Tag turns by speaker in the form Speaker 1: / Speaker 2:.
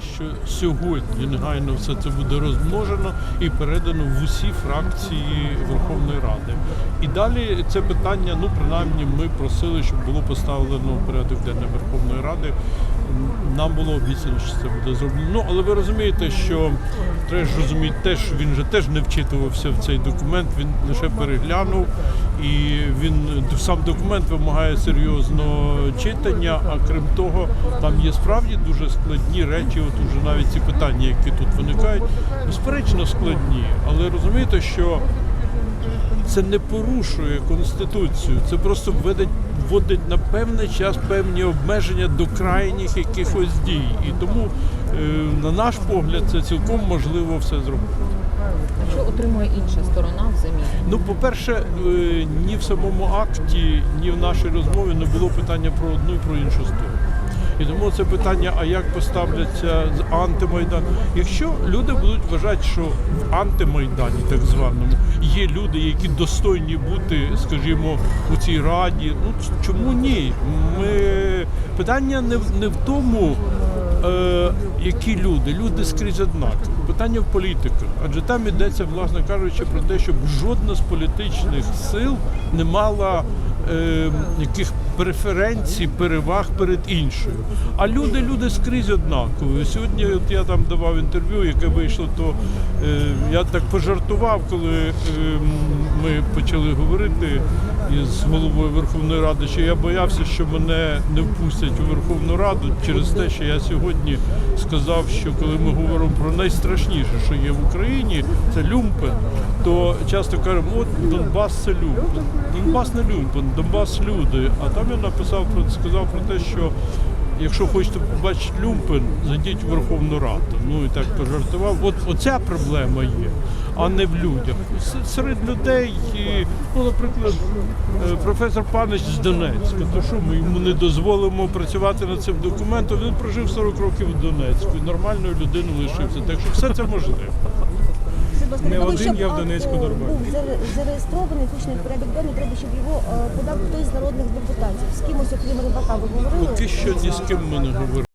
Speaker 1: що сьогодні негайно все це буде розмножено і передано в усі фракції Верховної Ради. І далі це питання, ну принаймні, ми просили, щоб було поставлено порядок денний Верховної Ради. Нам було обіцяно, що це буде зроблено. Ну але ви розумієте, що треба ж розуміти, теж він же теж не вчитувався в цей документ. Він лише переглянув, і він сам документ вимагає серйозного читання. А крім того, там є справді дуже складні речі. От уже навіть ці питання, які тут виникають, безперечно складні. Але розумієте, що це не порушує конституцію, це просто введить вводить на певний час певні обмеження до крайніх якихось дій. І тому, е, на наш погляд, це цілком можливо все зробити.
Speaker 2: Що отримує інша сторона взамін?
Speaker 1: Ну, по-перше, е, ні в самому акті, ні в нашій розмові не було питання про одну і про іншу сторону. І тому це питання, а як поставляться з антимайдан. Якщо люди будуть вважати, що в антимайдані, так званому, є люди, які достойні бути, скажімо, у цій раді, ну чому ні? Ми питання не, в- не в тому, е, які люди. Люди скрізь однакові. Питання в політиках. Адже там йдеться, власне кажучи, про те, щоб жодна з політичних сил не мала е, яких преференцій, переваг перед іншою. А люди, люди скрізь однакові. Сьогодні от я там давав інтерв'ю, яке вийшло, то е, я так пожартував, коли е, ми почали говорити із головою Верховної Ради, що я боявся, що мене не впустять у Верховну Раду через те, що я сьогодні сказав, що коли ми говоримо про найстрашніше, що є в Україні, це люмпен, то часто кажемо, от Донбас це люмпен. Донбас не люмпен, Донбас люди. А там я написав сказав про те, що якщо хочете побачити люмпен, зайдіть у Верховну Раду. Ну і так пожартував. От оця проблема є, а не в людях. Серед людей, ну, наприклад, е, професор Панич з Донецька, то що ми йому не дозволимо працювати над цим документом? Він прожив 40 років в Донецьку і нормальною людиною лишився. Так що все це можливо.
Speaker 3: Будь ласка,
Speaker 4: Не один
Speaker 3: щоб
Speaker 4: я в Донецьку
Speaker 3: дорогу
Speaker 4: нормально.
Speaker 3: був зареєстрований, включений в порядок денний, треба, щоб його е, подав хтось з народних депутатів. З кимось, окрім Рибака, ви говорили?
Speaker 1: Поки що ні з ким ми не говоримо.